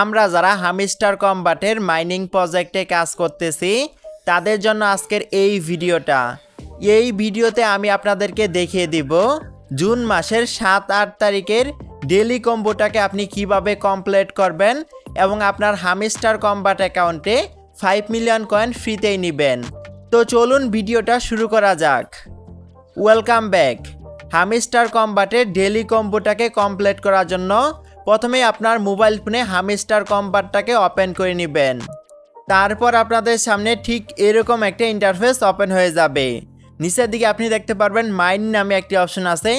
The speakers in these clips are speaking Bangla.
আমরা যারা হামিস্টার কম্বাটের মাইনিং প্রজেক্টে কাজ করতেছি, তাদের জন্য আজকের এই ভিডিওটা। এই ভিডিওতে আমি আপনাদেরকে দেখিয়ে দিব জুন মাসের সাত আট তারিখের ডেলি কম্বোটাকে আপনি কীভাবে কমপ্লিট করবেন এবং আপনার হামিস্টার কম্বাট অ্যাকাউন্টে ফাইভ মিলিয়ন কয়েন ফ্রিতেই নেবেন। তো চলুন ভিডিওটা শুরু করা যাক। Welcome back. হামিস্টার কম্বাটের ডেলি কম্বোটাকে কমপ্লিট করার জন্য প্রথমে আপনার মোবাইল ফোনে হামিস্টার কম্বাটটাকে ওপেন করে নেবেন। তারপর আপনাদের সামনে ঠিক এরকম একটা ইন্টারফেস ওপেন হয়ে যাবে। নিচের দিকে আপনি দেখতে পারবেন মাইন নামে একটি অপশন আছে।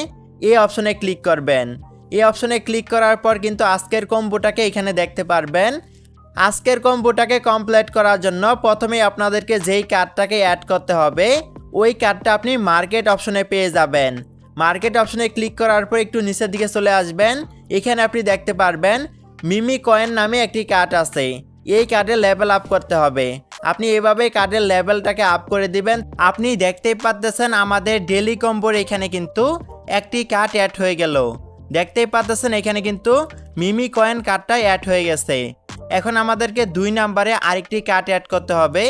এই অপশনে ক্লিক করবেন। এই অপশনে ক্লিক করার পর কিন্তু আজকের কম্বোটাকে এখানে দেখতে পারবেন। আজকের কম্বোটাকে কমপ্লিট করার জন্য প্রথমেই আপনাদেরকে যেই কার্ডটাকে অ্যাড করতে হবে, ওই কার্ডটা আপনি মার্কেট অপশনে পেয়ে যাবেন। মার্কেট অপশনে ক্লিক করার পর একটু নিচের দিকে চলে আসবেন। এখানে আপনি দেখতে পারবেন, মিমি কয়েন নামে একটি কার্ড আছে। এই কার্ডের লেভেল আপ করতে হবে। আপনি এভাবে কার্ডের লেভেলটাকে আপ করে দিবেন। আপনি দেখতেই পাচ্তেছেন আমাদের ডেলি কম্বোর এখানে কিন্তু একটি কার্ড অ্যাড হয়ে গেল। দেখতেই পাচ্তেছেন এখানে কিন্তু মিমি কয়েন কার্ডটা অ্যাড হয়ে গেছে। এখন আমাদেরকে দুই নাম্বারে আরেকটি কার্ড অ্যাড করতে হবে।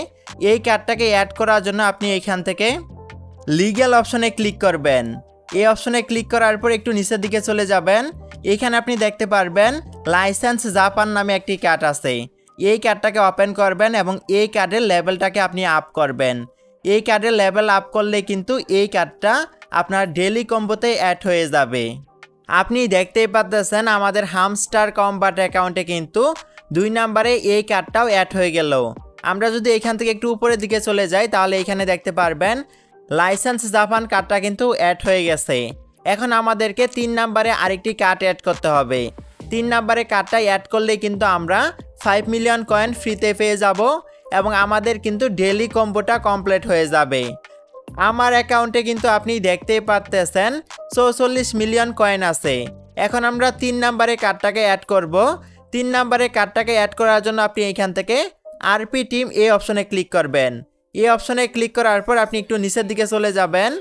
এই কার্ডটাকে অ্যাড করার জন্য আপনি এখান থেকে লিগ্যাল অপশনে ক্লিক করবেন। এই অপশনে ক্লিক করার পর একটু নিচের দিকে চলে যাবেন। এখানে আপনি দেখতে পারবেন, লাইসেন্স জাপান নামে একটি কার্ড আছে। এই কার্ডটাকে ওপেন করবেন এবং এই কার্ডের লেভেলটাকে আপনি আপ করবেন। এই কার্ডের লেভেল আপ করলে কিন্তু এই কার্ডটা আপনার ডেলি কম্বোতে অ্যাড হয়ে যাবে। আপনি দেখতেই পাচ্তেছেন আমাদের হামস্টার কম্বাট অ্যাকাউন্টে কিন্তু দুই নাম্বারে এই কার্ডটাও অ্যাড হয়ে গেল। আমরা যদি এখান থেকে একটু উপরের দিকে চলে যাই, তাহলে এখানে দেখতে পারবেন লাইসেন্স জাপান কার্ডটা কিন্তু অ্যাড হয়ে গেছে। এখন আমাদেরকে তিন নাম্বারে আরেকটি কার্ড অ্যাড করতে হবে। তিন নাম্বারে কার্ডটা অ্যাড করলেই কিন্তু আমরা ফাইভ মিলিয়ন কয়েন ফ্রিতে পেয়ে যাব এবং আমাদের কিন্তু ডেলি কম্বোটা কমপ্লিট হয়ে যাবে। আমার অ্যাকাউন্টে কিন্তু আপনি দেখতেই পারতেছেন, চৌচল্লিশ মিলিয়ন কয়েন আছে। এখন আমরা তিন নাম্বারে কার্ডটাকে অ্যাড করব। তিন নাম্বারে কার্ডটাকে অ্যাড করার জন্য আপনি এখান থেকে আরপি টিম এই অপশনে ক্লিক করবেন। এই অপশনে ক্লিক করার পর আপনি একটু নিচের দিকে চলে যাবেন।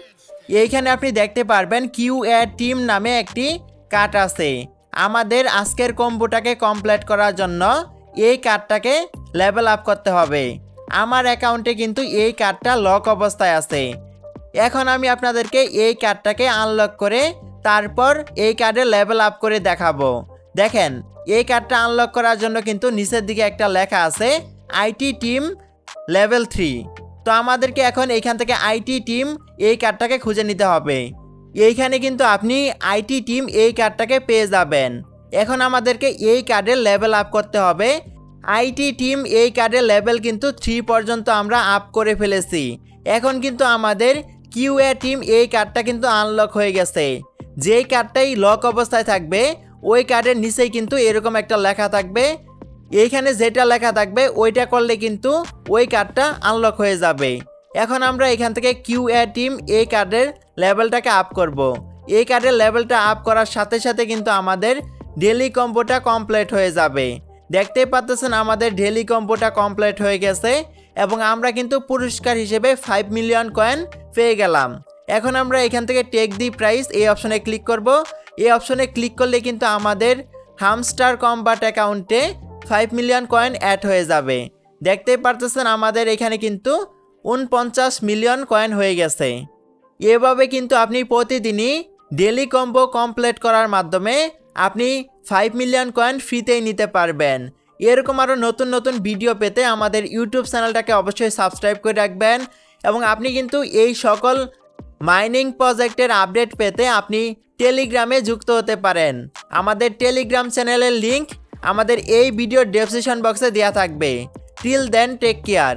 এইখানে আপনি দেখতে পারবেন কিউ এ টিম নামে একটি কার্ড আছে। আমাদের আজকের কম্বোটাকে কমপ্লিট করার জন্য এই কার্ডটাকে লেভেল আপ করতে হবে। আমার অ্যাকাউন্টে কিন্তু এই কার্ডটা লক অবস্থায় আছে। এখন আমি আপনাদেরকে এই কার্ডটাকে আনলক করে তারপর এই কার্ডে লেভেল আপ করে দেখাবো। দেখেন, এই কার্ডটা আনলক করার জন্য কিন্তু নিচের দিকে একটা লেখা আছে, আইটি টিম লেভেল থ্রি। তো আমাদেরকে এখন এইখান থেকে আইটি টিম এই কার্ডটাকে খুঁজে নিতে হবে। এইখানে কিন্তু আপনি আইটি টিম এই কার্ডটাকে পেয়ে যাবেন। এখন আমাদেরকে এই কার্ডের লেভেল আপ করতে হবে। আইটি টিম এই কার্ডের লেভেল কিন্তু থ্রি পর্যন্ত আমরা আপ করে ফেলেছি। এখন কিন্তু আমাদের কিউ এ টিম এই কার্ডটা কিন্তু আনলক হয়ে গেছে। যেই কার্ডটাই লক অবস্থায় থাকবে, ওই কার্ডের নিচেই কিন্তু এরকম একটা লেখা থাকবে। এইখানে যেটা লেখা থাকবে, ওইটা করলে কিন্তু ওই কার্ডটা আনলক হয়ে যাবে। এখন আমরা এখান থেকে কিউ এ টিম এই কার্ডের লেভেলটাকে আপ করব। এই কার্ডের লেভেলটা আপ করার সাথে সাথে কিন্তু আমাদের ডেলি কম্বোটা কমপ্লিট হয়ে যাবে। দেখতেই পাচ্ছেন আমাদের ডেলি কম্বোটা কমপ্লিট হয়ে গেছে এবং আমরা কিন্তু পুরস্কার হিসেবে ফাইভ মিলিয়ন কয়েন পেয়ে গেলাম। এখন আমরা এখান থেকে টেক দি প্রাইস এই অপশনে ক্লিক করব। এই অপশনে ক্লিক করলে কিন্তু আমাদের হামস্টার কম্বাট অ্যাকাউন্টে ফাইভ মিলিয়ন কয়েন অ্যাড হয়ে যাবে। দেখতেই পারতেছেন আমাদের এখানে কিন্তু উনপঞ্চাশ মিলিয়ন কয়েন হয়ে গেছে। এভাবে কিন্তু আপনি প্রতিদিনই ডেলি কম্বো কমপ্লিট করার মাধ্যমে আপনি ফাইভ মিলিয়ন কয়েন ফ্রিতেই নিতে পারবেন। এরকম আরও নতুন নতুন ভিডিও পেতে আমাদের ইউটিউব চ্যানেলটাকে অবশ্যই সাবস্ক্রাইব করে রাখবেন এবং আপনি কিন্তু এই সকল মাইনিং প্রজেক্টের আপডেট পেতে আপনি টেলিগ্রামে যুক্ত হতে পারেন। আমাদের টেলিগ্রাম চ্যানেলের লিংক আমাদের এই ভিডিও ডেসক্রিপশন বক্সে দেওয়া থাকবে। Till then take care